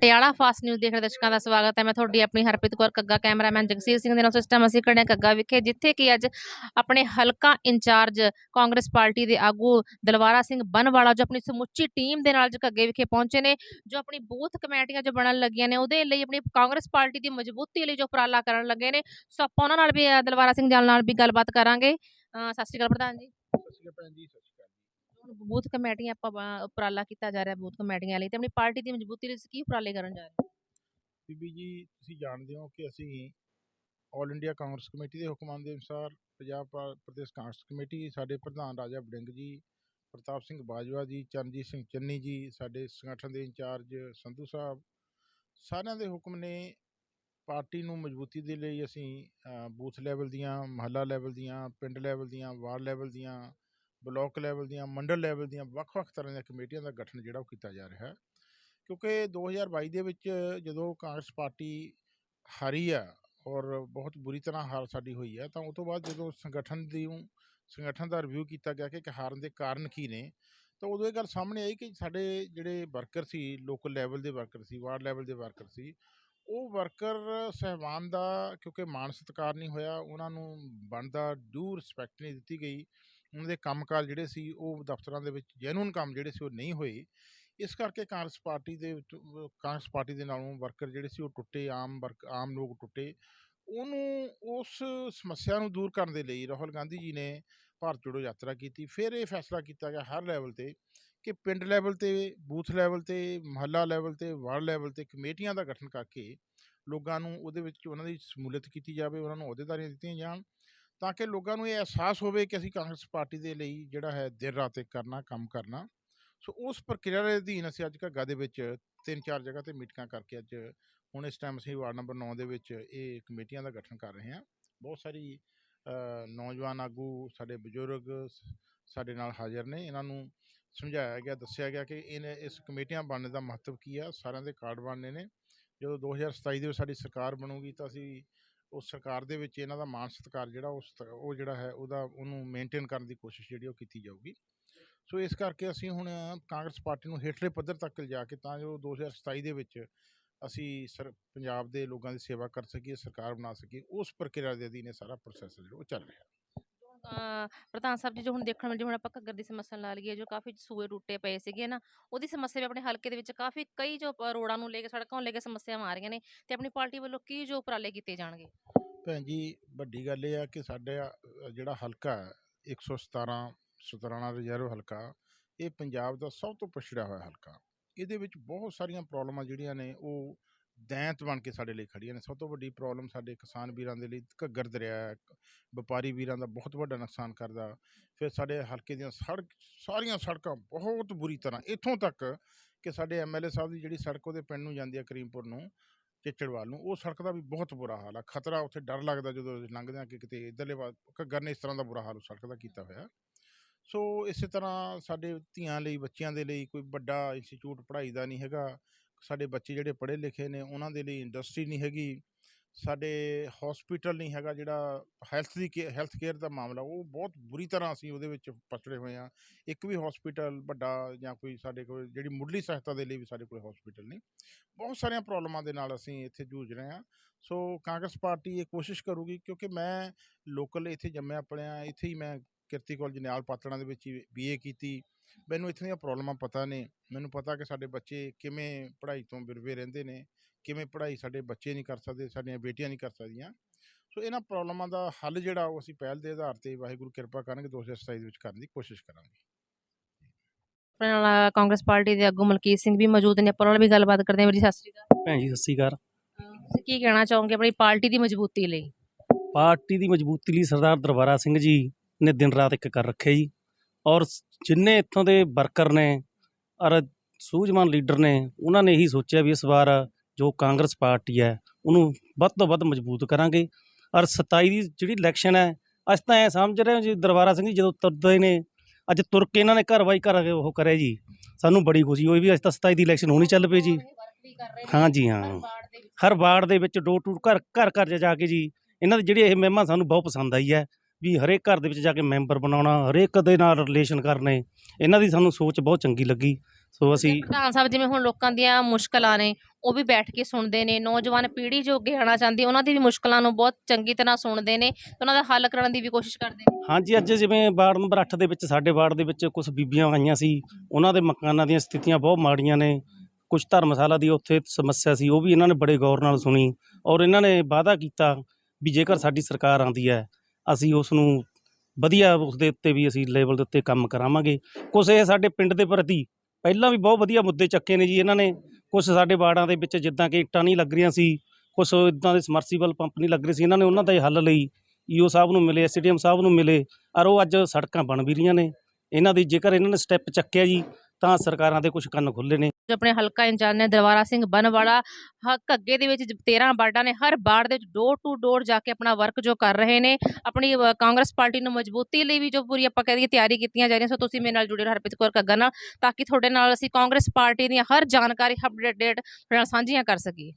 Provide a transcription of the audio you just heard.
Patiala fast news ਦੇਖ ਰਹੇ ਦਰਸ਼ਕਾਂ ਦਾ ਸਵਾਗਤ ਹੈ। ਮੈਂ ਤੁਹਾਡੀ ਆਪਣੀ ਹਰਪ੍ਰੀਤ ਕੌਰ, ਕੱਗਾ ਕੈਮਰਾਮੈਨ ਜਗਸੀਰ ਸਿੰਘ ਦੇ ਨਾਲ। ਸਿਸਟਮ ਅਸੀਂ ਖੜੇ ਹਾਂ ਕੱਗਾ ਵਿਖੇ, ਜਿੱਥੇ ਕਿ ਅੱਜ ਆਪਣੇ ਹਲਕਾ ਇੰਚਾਰਜ ਕਾਂਗਰਸ ਪਾਰਟੀ ਦੇ ਆਗੂ ਦਲਵਾਰਾ ਸਿੰਘ ਬਨਵਾਲਾ, ਜੋ ਆਪਣੀ ਸਮੁੱਚੀ ਟੀਮ ਦੇ ਨਾਲ ਅੱਜ ਕੱਗੇ ਵਿਖੇ ਪਹੁੰਚੇ ਨੇ, ਜੋ ਆਪਣੀ ਬੂਥ ਕਮੇਟੀਆਂ ਜੋ ਬਣਨ ਲੱਗੀਆਂ ਨੇ। ਉਹਦੇ ਲਈ ਆਪਣੀ ਕਾਂਗਰਸ ਪਾਰਟੀ ਦੀ ਮਜ਼ਬੂਤੀ ਲਈ ਜੋ ਉਪਰਾਲਾ ਕਰਨ ਲੱਗੇ ਨੇ। ਸੋ ਆਪਾਂ ਉਹਨਾਂ ਨਾਲ ਵੀ ਦਲਵਾਰਾ ਸਿੰਘ ਜਲ ਨਾਲ ਵੀ ਗੱਲਬਾਤ ਕਰਾਂਗੇ। ਸਤਿ ਸ਼੍ਰੀ ਅਕਾਲ ਪ੍ਰਧਾਨ ਜੀ। ਸਤਿ ਸ਼੍ਰੀ ਅਕਾਲ ਭੈਣ ਜੀ ਸਤਿ ਸ਼੍ਰੀ ਅਕਾਲ ਜੀ ਹੁਣ ਬੂਥ ਕਮੇਟੀਆਂ ਆਪਾਂ ਉਪਰਾਲਾ ਕੀਤਾ ਜਾ ਰਿਹਾ ਬੂਥ ਕਮੇਟੀਆਂ ਲਈ ਤੇ ਆਪਣੀ ਪਾਰਟੀ ਦੀ ਮਜ਼ਬੂਤੀ ਲਈ ਤੁਸੀਂ ਕੀ ਉਪਰਾਲੇ ਕਰਨ ਜਾ ਰਹੇ ਹੋ? ਬੀਬੀ ਜੀ, ਤੁਸੀਂ ਜਾਣਦੇ ਹੋ ਕਿ ਅਸੀਂ ਆਲ ਇੰਡੀਆ ਕਾਂਗਰਸ ਕਮੇਟੀ ਦੇ ਹੁਕਮਾਂ ਦੇ ਅਨੁਸਾਰ ਪੰਜਾਬ ਪ੍ਰਦੇਸ਼ ਕਾਂਗਰਸ ਕਮੇਟੀ ਸਾਡੇ ਪ੍ਰਧਾਨ ਰਾਜਾ ਵੜਿੰਗ ਜੀ, ਪ੍ਰਤਾਪ ਸਿੰਘ ਬਾਜਵਾ ਜੀ, ਚਰਨਜੀਤ ਸਿੰਘ ਚੰਨੀ ਜੀ, ਸਾਡੇ ਸੰਗਠਨ ਦੇ ਇੰਚਾਰਜ ਸੰਧੂ ਸਾਹਿਬ, ਸਾਰਿਆਂ ਦੇ ਹੁਕਮ ਨੇ ਪਾਰਟੀ ਨੂੰ ਮਜ਼ਬੂਤੀ ਦੇ ਲਈ ਅਸੀਂ ਬੂਥ ਲੈਵਲ ਦੀਆਂ, ਮਹੱਲਾ ਲੈਵਲ ਦੀਆਂ, ਪਿੰਡ ਲੈਵਲ ਦੀਆਂ, ਵਾਰਡ ਲੈਵਲ ਦੀਆਂ ਬਲਾਕ ਲੈਵਲ ਦੀਆਂ, ਮੰਡਲ ਲੈਵਲ ਦੀਆਂ ਵੱਖ-ਵੱਖ ਤਰ੍ਹਾਂ ਦੀਆਂ ਕਮੇਟੀਆਂ ਦਾ ਗਠਨ ਜਿਹੜਾ ਉਹ ਕੀਤਾ ਜਾ ਰਿਹਾ ਹੈ। ਕਿਉਂਕਿ 2022 ਦੇ ਵਿੱਚ ਜਦੋਂ ਕਾਂਗਰਸ ਪਾਰਟੀ ਹਾਰੀ ਆ ਔਰ ਬਹੁਤ ਬੁਰੀ ਤਰ੍ਹਾਂ ਹਾਰ ਸਾਡੀ ਹੋਈ ਹੈ, ਤਾਂ ਉਸ ਤੋਂ ਬਾਅਦ ਜਦੋਂ ਸੰਗਠਨ ਦੀ ਸੰਗਠਨ ਦਾ ਰਿਵਿਊ ਕੀਤਾ ਗਿਆ ਕਿ ਹਾਰਨ ਦੇ ਕਾਰਨ ਕੀ ਨੇ, ਤਾਂ ਉਦੋਂ ਇਹ ਗੱਲ ਸਾਹਮਣੇ ਆਈ ਕਿ ਸਾਡੇ ਜਿਹੜੇ ਵਰਕਰ ਸੀ ਲੋਕਲ ਲੈਵਲ ਦੇ ਵਰਕਰ ਸੀ, ਵਾਰਡ ਲੈਵਲ ਦੇ ਵਰਕਰ ਸੀ, ਉਹ ਵਰਕਰ ਸਹਿਬਾਨ ਦਾ ਕਿਉਂਕਿ ਮਾਣ ਸਤਿਕਾਰ ਨਹੀਂ ਹੋਇਆ, ਉਹਨਾਂ ਨੂੰ ਬਣਦਾ ਡਿਊ ਰਿਸਪੈਕਟ ਨਹੀਂ ਦਿੱਤੀ ਗਈ। ਉਹਨਾਂ ਦੇ ਕੰਮਕਾਜ ਜਿਹੜੇ ਸੀ, ਉਹ ਦਫ਼ਤਰਾਂ ਦੇ ਵਿੱਚ ਜੈਨੂਨ ਕੰਮ ਜਿਹੜੇ ਸੀ, ਉਹ ਨਹੀਂ ਹੋਏ। ਇਸ ਕਰਕੇ ਕਾਂਗਰਸ ਪਾਰਟੀ ਦੇ ਕਾਂਗਰਸ ਪਾਰਟੀ ਦੇ ਨਾਲੋਂ ਵਰਕਰ ਜਿਹੜੇ ਸੀ, ਉਹ ਟੁੱਟੇ, ਆਮ ਵਰਕ, ਆਮ ਲੋਕ ਟੁੱਟੇ। ਉਹਨੂੰ ਉਸ ਸਮੱਸਿਆ ਨੂੰ ਦੂਰ ਕਰਨ ਦੇ ਲਈ ਰਾਹੁਲ ਗਾਂਧੀ ਜੀ ਨੇ ਭਾਰਤ ਜੋੜੋ ਯਾਤਰਾ ਕੀਤੀ। ਫਿਰ ਇਹ ਫੈਸਲਾ ਕੀਤਾ ਗਿਆ ਹਰ ਲੈਵਲ ਤੇ ਕਿ ਪਿੰਡ ਲੈਵਲ ਤੇ ਬੂਥ ਲੈਵਲ ਤੇ, ਮਹੱਲਾ ਲੈਵਲ ਤੇ, ਵਾਰਡ ਲੈਵਲ ਤੇ ਕਮੇਟੀਆਂ ਦਾ ਗਠਨ ਕਰਕੇ ਲੋਕਾਂ ਨੂੰ ਉਹਦੇ ਵਿੱਚ ਉਹਨਾਂ ਦੀ ਸਮੂਲੀਅਤ ਕੀਤੀ ਜਾਵੇ, ਉਹਨਾਂ ਨੂੰ ਅਹੁਦੇਦਾਰੀਆਂ ਦਿੱਤੀਆਂ ਜਾਣ। ਤਾਂ ਕਿ ਲੋਕਾਂ ਨੂੰ ਇਹ ਅਹਿਸਾਸ ਹੋਵੇ ਕਿ ਅਸੀਂ ਕਾਂਗਰਸ ਪਾਰਟੀ ਦੇ ਲਈ ਜਿਹੜਾ ਹੈ ਦਿਨ ਰਾਤ ਇੱਕ ਕਰਨਾ, ਕੰਮ ਕਰਨਾ। ਸੋ ਉਸ ਪ੍ਰਕਿਰਿਆ ਦੇ ਅਧੀਨ ਅਸੀਂ ਅੱਜ ਘੱਗਾ ਦੇ ਵਿੱਚ ਤਿੰਨ ਚਾਰ ਜਗ੍ਹਾ ਤੇ ਮੀਟਿੰਗਾਂ ਕਰਕੇ ਅੱਜ ਹੁਣ ਇਸ ਟਾਈਮ ਅਸੀਂ ਵਾਰਡ ਨੰਬਰ 9 ਦੇ ਵਿੱਚ ਇਹ ਕਮੇਟੀਆਂ ਦਾ ਗਠਨ ਕਰ ਰਹੇ ਹਾਂ। ਬਹੁਤ ਸਾਰੀ ਨੌਜਵਾਨ ਆਗੂ ਸਾਡੇ ਬਜ਼ੁਰਗ ਸਾਡੇ ਨਾਲ ਹਾਜ਼ਰ ਨੇ। ਇਹਨਾਂ ਨੂੰ ਸਮਝਾਇਆ ਗਿਆ, ਦੱਸਿਆ ਗਿਆ ਕਿ ਇਹਨੇ ਇਸ ਕਮੇਟੀਆਂ ਬਣਨ ਦਾ ਮਹੱਤਵ ਕੀ ਆ? ਸਾਰਿਆਂ ਦੇ ਕਾਰਡ ਬਣਨੇ ਨੇ। ਜਦੋਂ 2027 ਦੇ ਵਿੱਚ ਸਾਡੀ ਸਰਕਾਰ ਬਣੂਗੀ ਤਾਂ ਅਸੀਂ ਉਸ ਸਰਕਾਰ ਦੇ ਵਿੱਚ ਇਹਨਾਂ ਦਾ ਮਾਣ ਸਤਿਕਾਰ ਜਿਹੜਾ ਉਸ ਉਹ ਜਿਹੜਾ ਹੈ ਉਹਦਾ ਉਹਨੂੰ ਮੇਨਟੇਨ ਕਰਨ ਦੀ ਕੋਸ਼ਿਸ਼ ਜਿਹੜੀ ਉਹ ਕੀਤੀ ਜਾਊਗੀ। ਸੋ ਇਸ ਕਰਕੇ ਅਸੀਂ ਹੁਣ ਕਾਂਗਰਸ ਪਾਰਟੀ ਨੂੰ ਹੇਠਲੇ ਪੱਧਰ ਤੱਕ ਲਿਜਾ ਕੇ ਤਾਂ ਜੋ 2027 ਦੇ ਵਿੱਚ ਅਸੀਂ ਸਰ, ਪੰਜਾਬ ਦੇ ਲੋਕਾਂ ਦੀ ਸੇਵਾ ਕਰ ਸਕੀਏ, ਸਰਕਾਰ ਬਣਾ ਸਕੀਏ, ਉਸ ਪ੍ਰਕਿਰਿਆ ਦੇ ਅਧੀਨ ਇਹ ਸਾਰਾ ਪ੍ਰੋਸੈਸ ਜਿਹੜਾ ਉਹ ਚੱਲ ਰਿਹਾ। ਪ੍ਰਧਾਨ ਸਾਹਿਬ ਜੀ ਜੋ ਹੁਣ ਦੇਖਣ ਨੂੰ ਮਿਲ ਹੁਣ ਆਪਾਂ ਘੱਗਰ ਦੀ ਸਮੱਸਿਆ ਲਾ ਲਈਏ, ਜੋ ਕਾਫੀ ਸੂਏ ਟੁੱਟੇ ਪਏ ਸੀਗੇ ਨਾ, ਉਹਦੀ ਸਮੱਸਿਆ ਵੀ ਆਪਣੇ ਹਲਕੇ ਦੇ ਵਿੱਚ ਕਾਫੀ ਕਈ ਜੋ ਰੋੜਾਂ ਨੂੰ ਲੈ ਕੇ, ਸੜਕਾਂ ਨੂੰ ਲੈ ਕੇ ਸਮੱਸਿਆਵਾਂ ਆ ਰਹੀਆਂ ਨੇ ਤੇ ਆਪਣੀ ਪਾਰਟੀ ਵੱਲੋਂ ਕੀ ਜੋ ਉਪਰਾਲੇ ਕੀਤੇ ਜਾਣਗੇ? ਭੈਣ ਜੀ, ਵੱਡੀ ਗੱਲ ਇਹ ਆ ਕਿ ਸਾਡਾ ਜਿਹੜਾ ਹਲਕਾ ਹੈ 117 ਸਤਰਾਣਾ ਰਿਜ਼ਰਵ ਹਲਕਾ, ਇਹ ਪੰਜਾਬ ਦਾ ਸਭ ਤੋਂ ਪਛੜਿਆ ਹੋਇਆ ਹਲਕਾ। ਇਹਦੇ ਵਿੱਚ ਬਹੁਤ ਸਾਰੀਆਂ ਪ੍ਰੋਬਲਮਾਂ ਜਿਹੜੀਆਂ ਨੇ, ਉਹ ਦੈਂਤ ਬਣ ਕੇ ਸਾਡੇ ਲਈ ਖੜੀਆਂ ਨੇ। ਸਭ ਤੋਂ ਵੱਡੀ ਪ੍ਰੋਬਲਮ ਸਾਡੇ ਕਿਸਾਨ ਵੀਰਾਂ ਦੇ ਲਈ ਘੱਗਰ ਦਰਿਆ ਵਪਾਰੀ ਵੀਰਾਂ ਦਾ ਬਹੁਤ ਵੱਡਾ ਨੁਕਸਾਨ ਕਰਦਾ। ਫਿਰ ਸਾਡੇ ਹਲਕੇ ਦੀਆਂ ਸੜਕ, ਸਾਰੀਆਂ ਸੜਕਾਂ ਬਹੁਤ ਬੁਰੀ ਤਰ੍ਹਾਂ, ਇੱਥੋਂ ਤੱਕ ਕਿ ਸਾਡੇ ਐਮਐਲਏ ਸਾਹਿਬ ਦੀ ਜਿਹੜੀ ਸੜਕ ਉਹਦੇ ਪਿੰਡ ਨੂੰ ਜਾਂਦੀ ਹੈ ਕਰੀਮਪੁਰ ਨੂੰ, ਚਿੱਚੜਵਾਲ ਨੂੰ, ਉਹ ਸੜਕ ਦਾ ਵੀ ਬਹੁਤ ਬੁਰਾ ਹਾਲ ਆ। ਖਤਰਾ ਉੱਥੇ ਡਰ ਲੱਗਦਾ ਜਦੋਂ ਲੰਘਦੇ ਆ ਕਿ ਕਿਤੇ ਇਧਰਲੇ ਵਾ ਘੱਗਰ ਨੇ ਇਸ ਤਰ੍ਹਾਂ ਦਾ ਬੁਰਾ ਹਾਲ ਸੜਕ ਦਾ ਕੀਤਾ ਹੋਇਆ। ਸੋ ਇਸੇ ਤਰ੍ਹਾਂ ਸਾਡੇ ਧੀਆਂ ਲਈ, ਬੱਚਿਆਂ ਦੇ ਲਈ ਕੋਈ ਵੱਡਾ ਇੰਸਟੀਚਿਊਟ ਪੜ੍ਹਾਈ ਦਾ ਨਹੀਂ ਹੈਗਾ। ਸਾਡੇ ਬੱਚੇ ਜਿਹੜੇ ਪੜ੍ਹੇ ਲਿਖੇ ਨੇ, ਉਹਨਾਂ ਦੇ ਲਈ ਇੰਡਸਟਰੀ ਨਹੀਂ ਹੈਗੀ, ਸਾਡੇ ਹਸਪੀਟਲ ਨਹੀਂ ਹੈਗਾ ਜਿਹੜਾ ਹੈਲਥ ਦੀ ਹੈਲਥ ਕੇਅਰ ਦਾ ਮਾਮਲਾ, ਉਹ ਬਹੁਤ ਬੁਰੀ ਤਰ੍ਹਾਂ ਅਸੀਂ ਉਹਦੇ ਵਿੱਚ ਪਛੜੇ ਹੋਏ ਆ ਇੱਕ ਵੀ ਹਸਪੀਟਲ ਵੱਡਾ ਜਾਂ ਕੋਈ ਸਾਡੇ ਕੋਲ ਜਿਹੜੀ ਮੁੱਢਲੀ ਸਹਾਇਤਾ ਦੇ ਲਈ ਵੀ ਸਾਡੇ ਕੋਲ ਹਸਪੀਟਲ ਨਹੀਂ। ਬਹੁਤ ਸਾਰੀਆਂ ਪ੍ਰੋਬਲਮਾਂ ਦੇ ਨਾਲ ਅਸੀਂ ਇੱਥੇ ਜੂਝ ਰਹੇ ਹਾਂ। ਸੋ ਕਾਂਗਰਸ ਪਾਰਟੀ ਇਹ ਕੋਸ਼ਿਸ਼ ਕਰੂਗੀ ਕਿਉਂਕਿ ਮੈਂ ਲੋਕਲ ਇੱਥੇ ਜੰਮਿਆ ਪਲਿਆ ਇੱਥੇ ਹੀ ਮੈਂ ਕਿਰਤੀ ਕਾਲਜ ਨਿਆਲ ਪਾਤੜਾਂ ਦੇ ਵਿੱਚ ਹੀ ਬੀਏ ਕੀਤੀ। ਮੈਨੂੰ ਇੱਥੇ ਦੀਆਂ ਪ੍ਰੋਬਲਮਾਂ ਪਤਾ ਨੇ ਮੈਨੂੰ ਪਤਾ ਕਿ ਸਾਡੇ ਬੱਚੇ ਕਿਵੇਂ ਪੜ੍ਹਾਈ ਤੋਂ ਬਿਰਵੇ ਰਹਿੰਦੇ ਨੇ ਕਿਵੇਂ ਪੜ੍ਹਾਈ ਸਾਡੇ ਬੱਚੇ ਨਹੀਂ ਕਰ ਸਕਦੇ ਸਾਡੀਆਂ ਬੇਟੀਆਂ ਨਹੀਂ ਕਰ ਸਕਦੀਆਂ। ਸੋ ਇਹਨਾਂ ਪ੍ਰੋਬਲਮਾਂ ਦਾ ਹੱਲ ਜਿਹੜਾ ਉਹ ਅਸੀਂ ਪਹਿਲ ਦੇ ਆਧਾਰ ਤੇ ਵਾਹਿਗੁਰੂ ਕਿਰਪਾ ਕਰਨਗੇ 2027 ਦੇ ਵਿੱਚ ਕਰਨ ਦੀ ਕੋਸ਼ਿਸ਼ ਕਰਾਂਗੇ। ਆਪਣੇ ਨਾਲ ਕਾਂਗਰਸ ਪਾਰਟੀ ਦੇ ਆਗੂ ਮਲਕੀਤ ਸਿੰਘ ਵੀ ਮੌਜੂਦ ਨੇ ਆਪਾਂ ਨਾਲ ਵੀ ਗੱਲਬਾਤ ਕਰਦੇ ਹਾਂ। ਜੀ ਸਤਿ ਸ਼੍ਰੀ ਅਕਾਲ। ਭੈਣ ਜੀ ਸਤਿ ਸ਼੍ਰੀ ਅਕਾਲ। ਤੁਸੀਂ ਕੀ ਕਹਿਣਾ ਚਾਹੋਗੇ ਆਪਣੀ ਪਾਰਟੀ ਦੀ ਮਜ਼ਬੂਤੀ ਲਈ? ਪਾਰਟੀ ਦੀ ਮਜ਼ਬੂਤੀ ਲਈ ਸਰਦਾਰ ਦਰਬਾਰਾ ਸਿੰਘ ਜੀ ਨੇ ਦਿਨ ਰਾਤ ਇੱਕ ਕਰ ਰੱਖਿਆ ਜੀ। ਔਰ ਜਿੰਨੇ ਇੱਥੋਂ ਦੇ ਵਰਕਰ ਨੇ ਔਰ ਸੂਝਵਾਨ ਲੀਡਰ ਨੇ, ਉਹਨਾਂ ਨੇ ਇਹੀ ਸੋਚਿਆ ਵੀ ਇਸ ਵਾਰ ਜੋ ਕਾਂਗਰਸ ਪਾਰਟੀ ਹੈ, ਉਹਨੂੰ ਵੱਧ ਤੋਂ ਵੱਧ ਮਜ਼ਬੂਤ ਕਰਾਂਗੇ। ਔਰ 27 ਦੀ ਜਿਹੜੀ ਇਲੈਕਸ਼ਨ ਹੈ, ਅਸੀਂ ਤਾਂ ਐ ਸਮਝ ਰਹੇ ਹਾਂ ਜੀ ਦਰਬਾਰਾ ਸਿੰਘ ਜੀ ਜਦੋਂ ਤੁਰਦੇ ਨੇ, ਅੱਜ ਤੁਰ ਕੇ ਇਹਨਾਂ ਨੇ ਘਰ ਬਾਈ ਘਰ ਉਹ ਕਰਿਆ ਜੀ। ਸਾਨੂੰ ਬੜੀ ਖੁਸ਼ੀ ਹੋਈ ਵੀ ਅੱਜ ਤਾਂ 27 ਦੀ ਇਲੈਕਸ਼ਨ ਹੋਣੀ ਚੱਲ ਪਈ ਜੀ। ਹਾਂ ਜੀ, ਹਾਂ। ਹਰ ਵਾਰਡ ਦੇ ਵਿੱਚ ਡੋਰ ਟੂ ਘਰ ਘਰ ਘਰ 'ਚ ਜਾ ਕੇ ਜੀ, ਇਹਨਾਂ ਦੀ ਜਿਹੜੀ ਇਹ ਮਹਿਮਾ ਸਾਨੂੰ ਬਹੁਤ ਪਸੰਦ ਆਈ ਹੈ। ਵੀ ਹਰੇਕ ਘਰ ਦੇ ਵਿੱਚ ਜਾ ਕੇ ਮੈਂਬਰ ਬਣਾਉਣਾ ਹਰੇਕ ਦੇ ਨਾਲ ਰਿਲੇਸ਼ਨ ਕਰਨੇ ਇਹਨਾਂ ਦੀ ਸਾਨੂੰ ਸੋਚ ਬਹੁਤ ਚੰਗੀ ਲੱਗੀ। ਸੋ ਅਸੀਂ ਪ੍ਰਧਾਨ ਸਾਹਿਬ ਜਿਵੇਂ ਹੁਣ ਲੋਕਾਂ ਦੀਆਂ ਮੁਸ਼ਕਲਾਂ ਨੇ ਉਹ ਵੀ ਬੈਠ ਕੇ ਸੁਣਦੇ ਨੇ ਨੌਜਵਾਨ ਪੀੜ੍ਹੀ ਜੋ ਅੱਗੇ ਆਉਣਾ ਚਾਹੁੰਦੀ ਉਹਨਾਂ ਦੀ ਵੀ ਮੁਸ਼ਕਲਾਂ ਨੂੰ ਬਹੁਤ ਚੰਗੀ ਤਰ੍ਹਾਂ ਸੁਣਦੇ ਨੇ ਤੇ ਉਹਨਾਂ ਦਾ ਹੱਲ ਕਰਨ ਦੀ ਵੀ ਕੋਸ਼ਿਸ਼ ਕਰਦੇ ਨੇ। ਹਾਂਜੀ ਅੱਜ ਜਿਵੇਂ ਵਾਰਡ ਨੰਬਰ 8 ਦੇ ਵਿੱਚ ਸਾਡੇ ਵਾਰਡ ਦੇ ਵਿੱਚ ਕੁਝ ਬੀਬੀਆਂ ਆਈਆਂ ਸੀ ਉਹਨਾਂ ਦੇ ਮਕਾਨਾਂ ਦੀਆਂ ਸਥਿਤੀਆਂ ਬਹੁਤ ਮਾੜੀਆਂ ਨੇ। ਕੁਝ ਧਰਮਸ਼ਾਲਾ ਦੀ ਉੱਥੇ ਸਮੱਸਿਆ ਸੀ ਉਹ ਵੀ ਇਹਨਾਂ ਨੇ ਬੜੇ ਗੌਰ ਨਾਲ ਸੁਣੀ ਔਰ ਇਹਨਾਂ ਨੇ ਵਾਅਦਾ ਕੀਤਾ ਵੀ ਜੇਕਰ ਸਾਡੀ ਸਰਕਾਰ ਆਂਦੀ ਹੈ ਅਸੀਂ ਉਸ ਨੂੰ ਵਧੀਆ ਉਸ ਦੇ ਉੱਤੇ ਵੀ ਅਸੀਂ ਲੈਵਲ ਦੇ ਉੱਤੇ ਕੰਮ ਕਰਾਵਾਂਗੇ। ਕੁਝ ਇਹ ਸਾਡੇ ਪਿੰਡ ਦੇ ਪ੍ਰਤੀ ਪਹਿਲਾਂ ਵੀ ਬਹੁਤ ਵਧੀਆ ਮੁੱਦੇ ਚੱਕੇ ਨੇ ਜੀ ਇਹਨਾਂ ਨੇ। ਕੁਝ ਸਾਡੇ ਵਾਰਡਾਂ ਦੇ ਵਿੱਚ ਜਿੱਦਾਂ ਕਿ ਇੱਟਾਂ ਨਹੀਂ ਲੱਗ ਰਹੀਆਂ ਸੀ ਕੁਝ ਇਦਾਂ ਦੇ ਸਮਰਸੀਬਲ ਪੰਪ ਨਹੀਂ ਲੱਗ ਰਹੇ ਸੀ। ਇਹਨਾਂ ਨੇ ਉਹਨਾਂ ਦਾ ਹੀ ਹੱਲ ਲਈ, ਈਓ ਸਾਹਿਬ ਨੂੰ ਮਿਲੇ, ਐਸਡੀਐਮ ਸਾਹਿਬ ਨੂੰ ਮਿਲੇ, ਔਰ ਉਹ ਅੱਜ ਸੜਕਾਂ ਬਣ ਵੀ ਰਹੀਆਂ ਨੇ। ਇਹਨਾਂ ਦੀ ਜੇਕਰ ਇਹਨਾਂ ਨੇ ਸਟੈਪ ਚੱਕਿਆ ਜੀ, ਤਾਂ ਸਰਕਾਰਾਂ ਦੇ ਕੁਝ ਕੰਨ ਖੁੱਲੇ ਨੇ। ਜੋ ਆਪਣੇ ਹਲਕਾ ਇੰਚਾਰਜ ਨੇ ਦਰਬਾਰਾ ਸਿੰਘ ਬਨਵਾਲਾ ਹ- ਘੱਗੇ ਦੇ ਵਿੱਚ ਜ- 13 ਵਾਰਡਾਂ ਨੇ, ਹਰ ਵਾਰਡ ਦੇ ਵਿੱਚ ਡੋਰ ਟੂ ਡੋਰ ਜਾ ਕੇ ਆਪਣਾ ਵਰਕ ਜੋ ਕਰ ਰਹੇ ਨੇ, ਆਪਣੀ ਕਾਂਗਰਸ ਪਾਰਟੀ ਨੂੰ ਮਜ਼ਬੂਤੀ ਲਈ ਵੀ ਜੋ ਪੂਰੀ ਆਪਾਂ ਕਹਿ ਦਈਏ ਤਿਆਰੀ ਕੀਤੀਆਂ ਜਾ ਰਹੀਆਂ, ਸੋ ਤੁਸੀਂ ਮੇਰੇ ਨਾਲ ਜੁੜੇ ਰਹੋ ਹਰਪ੍ਰੀਤ ਕੌਰ ਘੱਗਾ ਨਾਲ, ਤਾਂ ਕਿ ਤੁਹਾਡੇ ਨਾਲ ਅਸੀਂ ਕਾਂਗਰਸ ਪਾਰਟੀ ਦੀਆਂ ਹਰ ਜਾਣਕਾਰੀ ਅਪਡੇਟ ਤੁਹਾਡੇ ਨਾਲ ਸਾਂਝੀਆਂ ਕਰ ਸਕੀਏ।